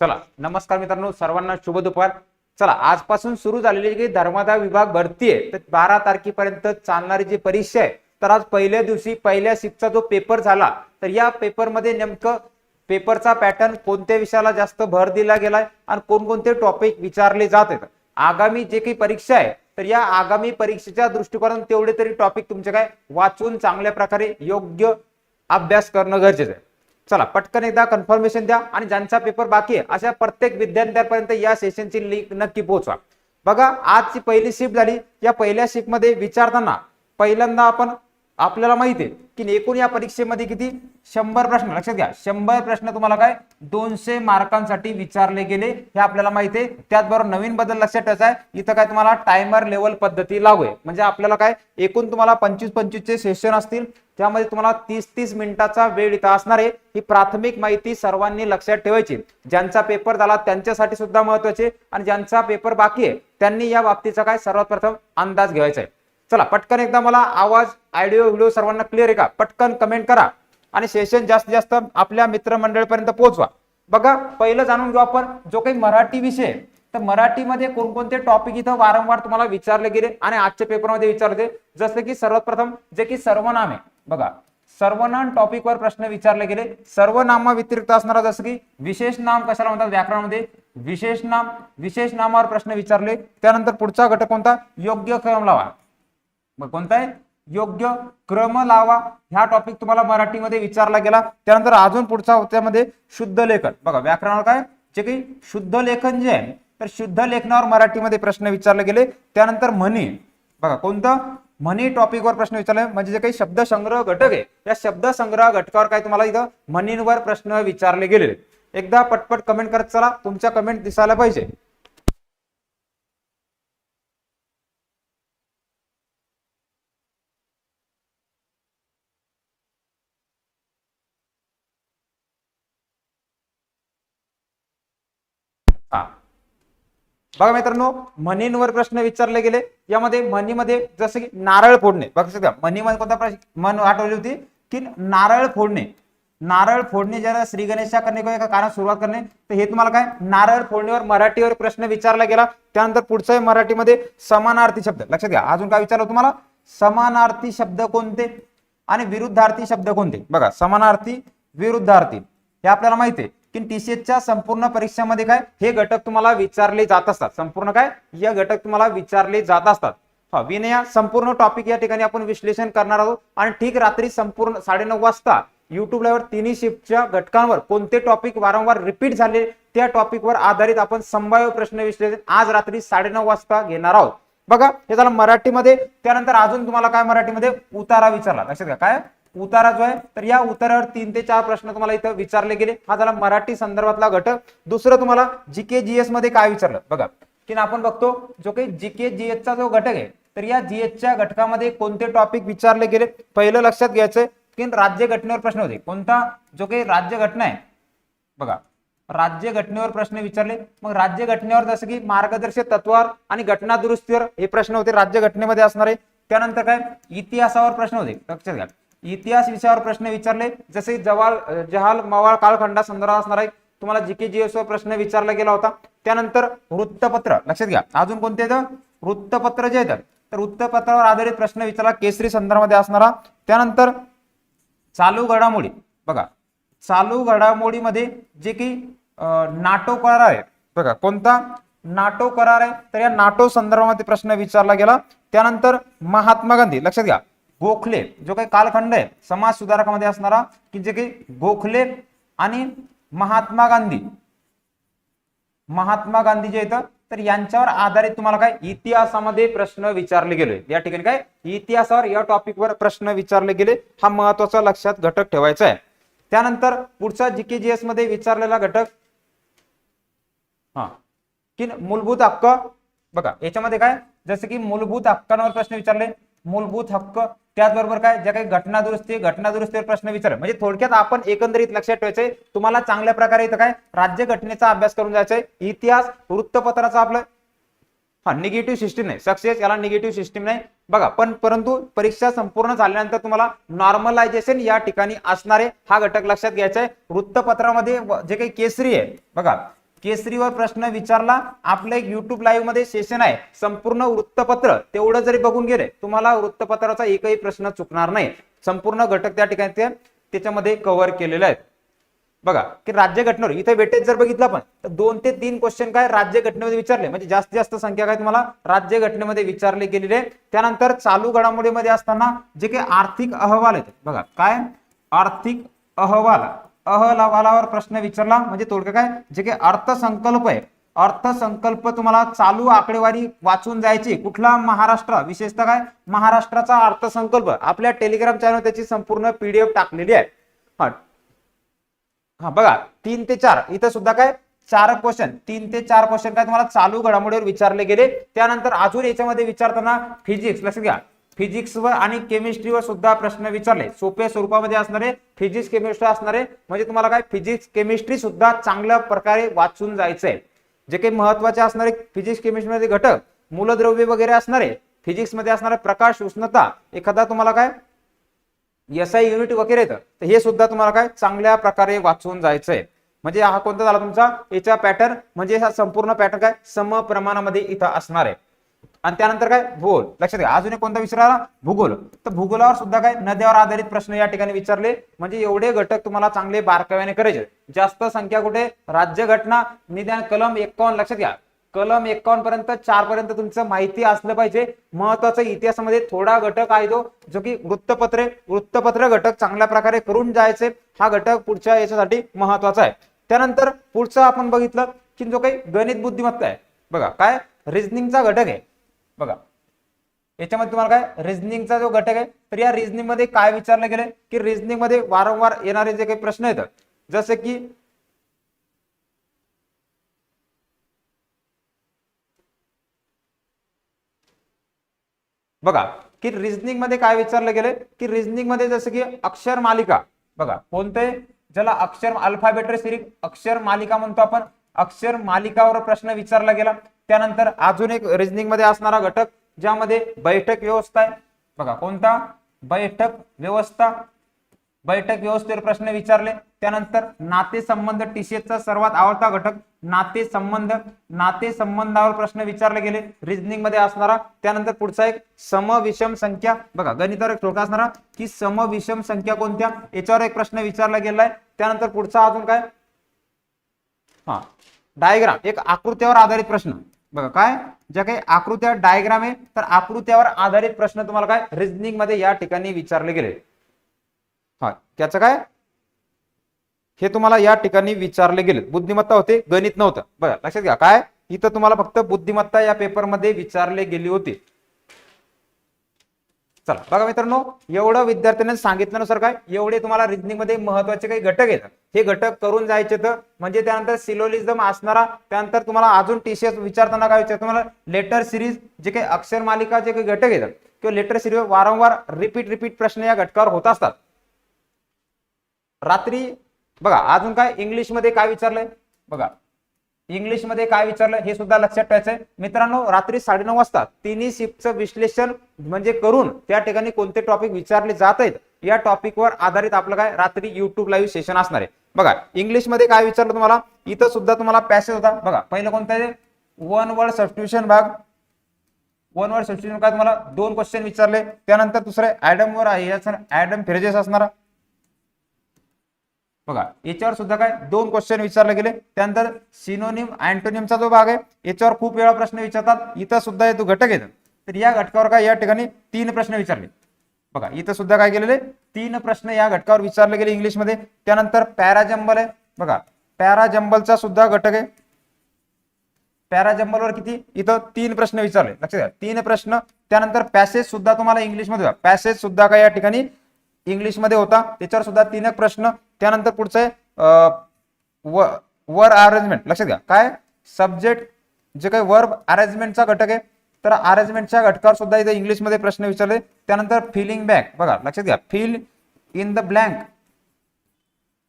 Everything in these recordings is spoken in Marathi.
चला नमस्कार मित्रांनो सर्वांना शुभ दुपार. चला आजपासून सुरू झालेली जी धर्मादाय विभाग भरती आहे तर बारा तारखेपर्यंत चालणारी जी परीक्षा आहे तर आज पहिल्या दिवशी पहिल्या शिफ्टचा जो पेपर झाला तर या पेपरमध्ये नेमकं पेपरचा पॅटर्न कोणत्या विषयाला जास्त भर दिला गेलाय आणि कोणकोणते टॉपिक विचारले जात आहेत. आगामी जे काही परीक्षा आहे तर या आगामी परीक्षेच्या दृष्टिकोनातून तेवढे तरी टॉपिक तुमचे काय वाचून चांगल्या प्रकारे योग्य अभ्यास करणं गरजेचं आहे. चला पटकन एकदा कन्फर्मेशन द्या आणि ज्यांचा पेपर बाकी आहे अशा प्रत्येक विद्यार्थ्यांपर्यंत या सेशनची लिंक नक्की पोहोचवा. बघा आजची पहिली शिफ्ट झाली. या पहिल्या शिफ्टमध्ये विचारताना पहिल्यांदा आपण आपल्याला माहिती आहे की एकूण या परीक्षेमध्ये किती? शंभर प्रश्न. लक्षात घ्या. शंभर प्रश्न तुम्हाला काय? दोनशे मार्कांसाठी विचारले गेले. हे आपल्याला माहिती आहे. त्याचबरोबर नवीन बदल लक्षात ठेवायचा आहे. इथं काय तुम्हाला टायमर लेवल पद्धती लागू आहे. म्हणजे आपल्याला काय? एकूण तुम्हाला पंचवीस पंचवीसचे सेशन असतील. त्यामध्ये तुम्हाला तीस तीस मिनिटाचा वेळ इथं असणार आहे. ही प्राथमिक माहिती सर्वांनी लक्षात ठेवायची. ज्यांचा पेपर झाला त्यांच्यासाठी सुद्धा महत्त्वाचे आणि ज्यांचा पेपर बाकी आहे त्यांनी या बाबतीचा काय? सर्वात प्रथम अंदाज घ्यायचा आहे. चला पटकन एकदा मला आवाज ऑडिओ व्हिडिओ सर्वांना क्लिअर आहे का? पटकन कमेंट करा आणि सेशन जास्तीत जास्त आपल्या मित्रमंडळीपर्यंत पोहोचवा. बघा पहिलं जाणून घेऊ आपण जो काही मराठी विषय तर मराठीमध्ये कोणकोणते टॉपिक इथं वारंवार तुम्हाला विचारले गेले आणि आजच्या पेपरमध्ये विचारले जसं की सर्वात प्रथम जे की सर्वनाम आहे. बघा सर्वनाम टॉपिकवर प्रश्न विचारले गेले. सर्वनामा व्यतिरिक्त असणारा जसं की विशेष नाम कशाला म्हणतात व्याकरणामध्ये? विशेष नाम. विशेष नामावर प्रश्न विचारले. त्यानंतर पुढचा घटक कोणता? योग्य क्रम लावा. मग कोणता आहे? योग्य क्रम लावा. ह्या टॉपिक तुम्हाला मराठीमध्ये विचारला गेला. त्यानंतर अजून पुढचा त्यामध्ये शुद्ध लेखन. बघा व्याकरणावर काय? जे काही शुद्ध लेखन जे आहे तर शुद्ध लेखनावर मराठीमध्ये प्रश्न विचारले गेले. त्यानंतर म्हणी. बघा कोणतं? म्हणी टॉपिकवर प्रश्न विचारले. म्हणजे जे काही शब्द संग्रह घटक आहे या शब्द संग्रह घटकावर काय तुम्हाला इथं म्हणींवर प्रश्न विचारले गेलेले एकदा पटपट कमेंट करत चला. तुमच्या कमेंट दिसायला पाहिजे. हा. बघा मित्रांनो म्हणींवर प्रश्न विचारले गेले. यामध्ये म्हणीमध्ये जसं की नारळ फोडणे. बघा का म्हणीमध्ये कोणता प्रश्न? म्हण आठवली होती की नारळ फोडणे. नारळ फोडणे जरा श्री गणेशा करणे किंवा एका कारण सुरुवात करणे. तर हे तुम्हाला काय? नारळ फोडणीवर मराठीवर प्रश्न विचारला गेला. त्यानंतर पुढचा मराठीमध्ये समानार्थी शब्द. लक्षात घ्या. अजून काय विचारलं तुम्हाला? समानार्थी शब्द कोणते? आणि विरुद्धार्थी शब्द कोणते? बघा समानार्थी विरुद्धार्थी. हे आपल्याला माहिती आहे. की टीसीएसच्या संपूर्ण परीक्षेमध्ये काय? हे घटक तुम्हाला विचारले जात असतात. संपूर्ण काय? या घटक तुम्हाला विचारले जात असतात. हा विनया संपूर्ण टॉपिक या ठिकाणी आपण विश्लेषण करणार आहोत. आणि ठीक रात्री संपूर्ण साडेनऊ वाजता युट्यूब लाईव्ह तिन्ही शिफ्टच्या घटकांवर कोणते टॉपिक वारंवार रिपीट झाले त्या टॉपिकवर आधारित आपण संभाव्य प्रश्न विश्लेषण आज रात्री साडेनऊ वाजता घेणार आहोत. बघा हे झालं मराठीमध्ये. त्यानंतर अजून तुम्हाला काय मराठीमध्ये? उतारा विचारला. लक्षात घ्या. काय? उतारा जो आहे. तर या उतारावर तीन ते चार प्रश्न तुम्हाला इथं विचारले गेले. हा झाला मराठी संदर्भातला घटक दुसरं तुम्हाला जीके जीएसमध्ये काय विचारलं? बघा. की आपण बघतो जो काही जीके जीएस चा जो घटक आहे तर या जीएस च्या घटकामध्ये कोणते टॉपिक विचारले गेले? पहिलं लक्षात घ्यायचंय. की राज्य घटनेवर प्रश्न होते. कोणता? जो काही राज्य घटना आहे. बघा. राज्य घटनेवर प्रश्न विचारले. मग राज्य घटनेवर जसं की मार्गदर्शक तत्वावर आणि घटना दुरुस्तीवर हे प्रश्न होते. राज्य घटनेमध्ये असणारे. त्यानंतर काय? इतिहासावर प्रश्न होते. लक्षात घ्या. इतिहास विषयावर प्रश्न विचारले. जसे जवाल जहाल मवाळ कालखंडा संदर्भात असणार आहे. तुम्हाला जीके जीएस वर प्रश्न विचारला गेला होता. त्यानंतर वृत्तपत्र लक्षात घ्या. अजून कोणते येतं वृत्तपत्र जे आहेत. तर वृत्तपत्रावर आधारित प्रश्न विचारला केसरी संदर्भामध्ये असणारा. त्यानंतर चालू घडामोडी. बघा चालू घडामोडीमध्ये जे की नाटो करार आहे. बघा कोणता? नाटो करार आहे. तर या नाटो संदर्भामध्ये प्रश्न विचारला गेला. त्यानंतर महात्मा गांधी लक्षात घ्या. गोखले जो काही कालखंड आहे समाज सुधारकामध्ये असणारा की जे काही गोखले आणि महात्मा गांधी. महात्मा गांधी जे येतं तर यांच्यावर आधारित तुम्हाला काय इतिहासामध्ये प्रश्न विचारले गेले. या ठिकाणी काय? इतिहासावर या टॉपिकवर प्रश्न विचारले गेले. हा महत्त्वाचा लक्षात घटक ठेवायचा आहे. त्यानंतर पुढचा जीकेजीएसमध्ये विचारलेला घटक हा की मूलभूत हक्क बघा याच्यामध्ये काय? जसं की मूलभूत हक्कांवर प्रश्न विचारले. मूलभूत हक्क. त्याचबरोबर काय? ज्या काही घटना दुरुस्ती घटना दुरुस्तीवर प्रश्न विचार. म्हणजे थोडक्यात आपण एकंदरीत लक्षात ठेवायचंय. तुम्हाला चांगल्या प्रकारे इथं काय? राज्य घटनेचा अभ्यास करून जायचंय. इतिहास वृत्तपत्राचा आपलं हा निगेटिव्ह सिस्टीम नाही. सक्सेस याला निगेटिव्ह सिस्टीम नाही. बघा पण परंतु परीक्षा संपूर्ण झाल्यानंतर तुम्हाला नॉर्मलायझेशन या ठिकाणी असणारे हा घटक लक्षात घ्यायचा आहे वृत्तपत्रामध्ये जे काही केसरी आहे बघा केसरीवर प्रश्न विचारला. आपलं एक युट्यूब लाईव्हमध्ये सेशन आहे. संपूर्ण वृत्तपत्र. तेवढं जरी बघून गेले तुम्हाला वृत्तपत्राचा एकही प्रश्न चुकणार नाही. संपूर्ण घटक त्या ठिकाणी ते त्याच्यामध्ये कव्हर केलेले आहेत. बघा की राज्य घटनेवर इथे वेटेज जर बघितलं आपण तर दोन ते तीन क्वेश्चन काय राज्य घटनेमध्ये विचारले? म्हणजे जास्तीत जास्त संख्या काय तुम्हाला राज्य घटनेमध्ये विचारले गेलेले त्यानंतर चालू घडामोडीमध्ये असताना जे काही आर्थिक अहवाल आहेत बघा काय? आर्थिक अहवाल. अहवालावर प्रश्न विचारला. म्हणजे तोडकं काय? जे काही अर्थसंकल्प आहे. अर्थसंकल्प तुम्हाला चालू आकडेवारी वाचून जायची. कुठला महाराष्ट्र? विशेषतः काय? महाराष्ट्राचा अर्थसंकल्प. आपल्या टेलिग्राम चॅनल त्याची संपूर्ण पीडीएफ टाकलेली आहे. हा. हा बघा. तीन ते चार. इथं सुद्धा काय? चार क्वेश्चन तीन ते चार क्वेश्चन काय तुम्हाला चालू घडामोडीवर विचारले गेले. त्यानंतर अजून याच्यामध्ये विचारताना फिजिक्स लक्षात घ्या. फिजिक्सवर आणि केमिस्ट्रीवर सुद्धा प्रश्न विचारले. सोप्या स्वरूपामध्ये असणारे फिजिक्स केमिस्ट्री असणारे म्हणजे तुम्हाला काय? फिजिक्स केमिस्ट्री सुद्धा चांगल्या प्रकारे वाचून जायचंय. जे काही महत्त्वाचे असणारे फिजिक्स केमिस्ट्रीमध्ये घटक मूलद्रव्य वगैरे असणारे फिजिक्समध्ये असणारे प्रकाश उष्णता एखादा तुम्हाला काय? एसआय युनिट वगैरे येतं. तर हे सुद्धा तुम्हाला काय? चांगल्या प्रकारे वाचून जायचंय. म्हणजे हा कोणता झाला तुमचा? याचा पॅटर्न म्हणजे हा संपूर्ण पॅटर्न काय? सम प्रमाणामध्ये इथं असणार आहे. आणि त्यानंतर काय? भूगोल. लक्षात घ्या. अजून एक कोणता विचारला भूगोल. तर भूगोलावर सुद्धा काय? नद्यावर आधारित प्रश्न या ठिकाणी विचारले. म्हणजे एवढे घटक तुम्हाला चांगले बारकाव्याने करायचे जास्त संख्या कुठे? राज्य घटना निदान कलम एकावन्न. लक्षात घ्या. कलम एकावन्न पर्यंत चार पर्यंत तुमचं माहिती असलं पाहिजे. महत्त्वाचा इतिहासामध्ये थोडा घटक आहे तो जो की वृत्तपत्रे वृत्तपत्र घटक चांगल्या प्रकारे करून जायचे. हा घटक पुढच्या याच्यासाठी महत्त्वाचा आहे. त्यानंतर पुढचं आपण बघितलं की जो काही गणित बुद्धिमत्ता आहे. बघा काय? रिझनिंगचा घटक आहे. बघा. याच्यामध्ये तुम्हाला काय? रिझनिंगचा जो घटक आहे तर या रिझनिंगमध्ये काय विचारलं गेलं की रिझनिंगमध्ये वारंवार येणारे जे काही प्रश्न आहेत जसे की बघा की रिझनिंगमध्ये काय विचारलं गेलं की रिझनिंगमध्ये जसं की अक्षर मालिका. बघा कोणते ज्याला अक्षर अल्फाबेटर सिरीज अक्षर मालिका म्हणतो आपण. अक्षर मालिकावर प्रश्न विचारला गेला. त्यानंतर अजून एक रिजनिंगमध्ये असणारा घटक ज्यामध्ये बैठक व्यवस्था आहे. बघा कोणता? बैठक व्यवस्था. बैठक व्यवस्थेवर प्रश्न विचारले. त्यानंतर नातेसंबंध टीसीएसचा सर्वात आवडता घटक नाते संबंध प्रश्न विचारले गेले. रिजनिंगमध्ये असणारा. त्यानंतर पुढचा एक समविषम संख्या. बघा गणितावर एक छोटा असणारा की समविषम संख्या कोणत्या? याच्यावर एक प्रश्न विचारला गेलाय. त्यानंतर पुढचा अजून काय? हा डायग्राम एक आकृत्यावर आधारित प्रश्न. बघा काय? ज्या काही आकृत्या डायग्राम आहे तर आकृत्यावर आधारित प्रश्न तुम्हाला काय? रिजनिंगमध्ये या ठिकाणी विचारले गेले. हा त्याचं काय? हे तुम्हाला या ठिकाणी विचारले गेले. बुद्धिमत्ता होते गणित नव्हतं. बघा लक्षात घ्या. काय? इथं तुम्हाला फक्त बुद्धिमत्ता या पेपरमध्ये विचारले गेली होती. चला बघा मित्रांनो एवढं विद्यार्थ्यांनी सांगितल्यानुसार काय एवढे तुम्हाला रिजनिंगमध्ये महत्त्वाचे काही घटक आहेत. हे घटक करून जायचे तर म्हणजे त्यानंतर सिलोलिझम असणारा त्यानंतर तुम्हाला अजून टीसीएस विचारताना काय विचार तुम्हाला लेटर सिरीज जे काही अक्षर मालिका जे काही घटक येतात किंवा लेटर सिरीज वारंवार रिपीट रिपीट प्रश्न या घटकावर होत असतात. रात्री बघा अजून काय इंग्लिशमध्ये काय विचारलंय? बघा इंग्लिशमध्ये काय विचारलं हे सुद्धा लक्षात ठेवायचंय. मित्रांनो रात्री साडेनऊ वाजता तिन्ही शिफ्टचं विश्लेषण म्हणजे करून त्या ठिकाणी कोणते टॉपिक विचारले जात आहेत या टॉपिकवर आधारित आपलं काय रात्री युट्यूब लाईव्ह सेशन असणार आहे. बघा इंग्लिशमध्ये काय विचारलं तुम्हाला? इथं सुद्धा तुम्हाला पॅसेज होता. बघा पहिलं कोणतं आहे? वन वर्ड सबस्टिट्यूशन भाग. वन वर्ड सबस्टिट्यूशन काय तुम्हाला? दोन क्वेश्चन विचारले. त्यानंतर दुसरे ऍडम वर आहे. ऍडम फ्रेजेस असणारा. बघा याच्यावर सुद्धा काय? दोन क्वेश्चन विचारले गेले. त्यानंतर सिनोनिम अँटोनिमचा जो भाग आहे याच्यावर खूप वेळा प्रश्न विचारतात. इथं सुद्धा हे तो घटक येतात तर या घटकावर काय? या ठिकाणी तीन प्रश्न विचारले. बघा इथं सुद्धा काय केलेले? तीन प्रश्न या घटकावर विचारले गेले इंग्लिशमध्ये. त्यानंतर पॅराजंबल आहे. बघा पॅराजंबलचा सुद्धा घटक आहे. पॅराजंबलवर किती? इथं तीन प्रश्न विचारले. लक्षात घ्या. तीन प्रश्न त्यानंतर पॅसेज सुद्धा तुम्हाला इंग्लिशमध्ये पॅसेज सुद्धा काय या ठिकाणी? इंग्लिशमध्ये होता. त्याच्यावर सुद्धा तीन एक प्रश्न. त्यानंतर पुढचं आहे वर अरेंजमेंट लक्षात घ्या. काय? सब्जेक्ट जे काही वर्ब अरेंजमेंटचा घटक आहे तर अरेंजमेंटच्या घटकावर सुद्धा इथे इंग्लिशमध्ये प्रश्न विचारले. त्यानंतर फिलिंग बॅक बघा लक्षात घ्या. फिल इन द ब्लँक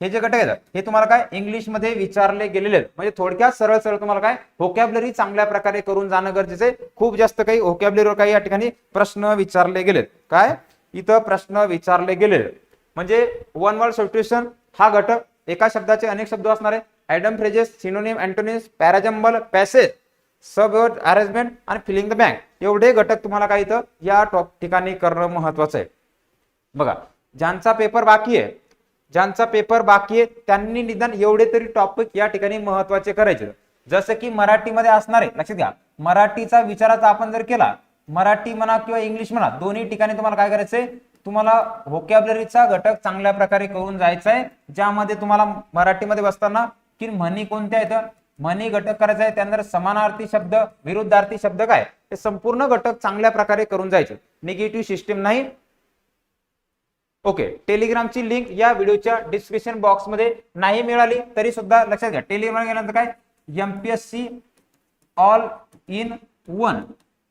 हे जे घटक आहेत हे तुम्हाला काय? इंग्लिशमध्ये विचारले गेलेले आहेत. म्हणजे थोडक्यात सरळ सरळ तुम्हाला काय? होकॅबलरी चांगल्या प्रकारे करून जाणं गरजेचं आहे. खूप जास्त काही होकॅबलरीवर काही या ठिकाणी प्रश्न विचारले गेलेत. काय? इथं प्रश्न विचारले गेले. म्हणजे वन वर्ड सबस्टिट्यूशन हा घटक एका शब्दाचे अनेक शब्द असणार आहे. Idiom phrases synonym antonyms parajumble passage sub arrangement आणि फिलिंग द बँक एवढे घटक तुम्हाला काय इथं या टॉप ठिकाणी करणं महत्वाचं आहे. बघा ज्यांचा पेपर बाकी आहे ज्यांचा पेपर बाकी आहे त्यांनी निदान एवढे तरी टॉपिक या ठिकाणी महत्त्वाचे करायचे. जसं की मराठीमध्ये असणार आहे लक्षात घ्या. मराठीचा विचाराचा आपण जर केला मराठी म्हणा किंवा इंग्लिश म्हणा दोन्ही ठिकाणी तुम्हाला काय करायचंय? तुम्हाला व्होकॅबलरीचा घटक चांगल्या प्रकारे करून जायचा आहे ज्यामध्ये तुम्हाला मराठीमध्ये बसताना की म्हणी कोणत्या आहेत? म्हणी घटक करायचा आहे त्यानंतर समानार्थी शब्द विरुद्धार्थी शब्द काय? ते संपूर्ण घटक चांगल्या प्रकारे करून जायचे. निगेटिव्ह सिस्टीम नाही. ओके टेलिग्रामची लिंक या व्हिडिओच्या डिस्क्रिप्शन बॉक्समध्ये नाही मिळाली तरी सुद्धा लक्षात घ्या. टेलिग्राम गेल्यानंतर काय? एमपीएससी ऑल इन वन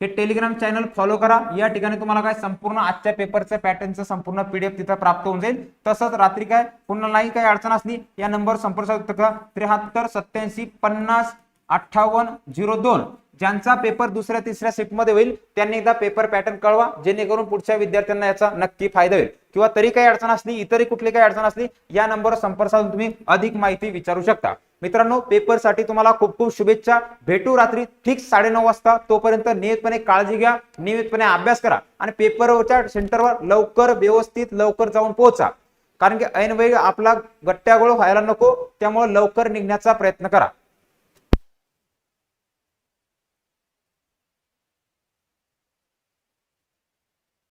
हे टेलिग्राम चॅनल फॉलो करा. या ठिकाणी तुम्हाला काय संपूर्ण आजच्या पेपरचं पॅटर्नचं संपूर्ण पीडीएफ तिथं प्राप्त होऊन जाईल. तसंच रात्री काय? पुन्हा नाही काही अडचण असली या नंबर संपर्क साधू करा त्र्याहत्तर सत्याऐंशी पन्नास अठ्ठावन्न झिरो दोन. ज्यांचा पेपर दुसऱ्या तिसऱ्या शिफ्टमध्ये होईल त्यांनी एकदा पेपर पॅटर्न कळवा. जेणेकरून पुढच्या विद्यार्थ्यांना याचा नक्की फायदा होईल. किंवा तरी काही अडचण असली इतरही कुठली काही अडचण असली या नंबरवर संपर्क साधून तुम्ही अधिक माहिती विचारू शकता. मित्रांनो पेपरसाठी तुम्हाला खूप खूप शुभेच्छा. भेटू रात्री ठीक साडेनऊ वाजता. तोपर्यंत नियमितपणे काळजी घ्या नियमितपणे अभ्यास करा आणि पेपरच्या सेंटरवर लवकर व्यवस्थित लवकर जाऊन पोहोचा. कारण की ऐनवेळी आपला गट्ट्यागोळ व्हायला नको त्यामुळे लवकर निघण्याचा प्रयत्न करा.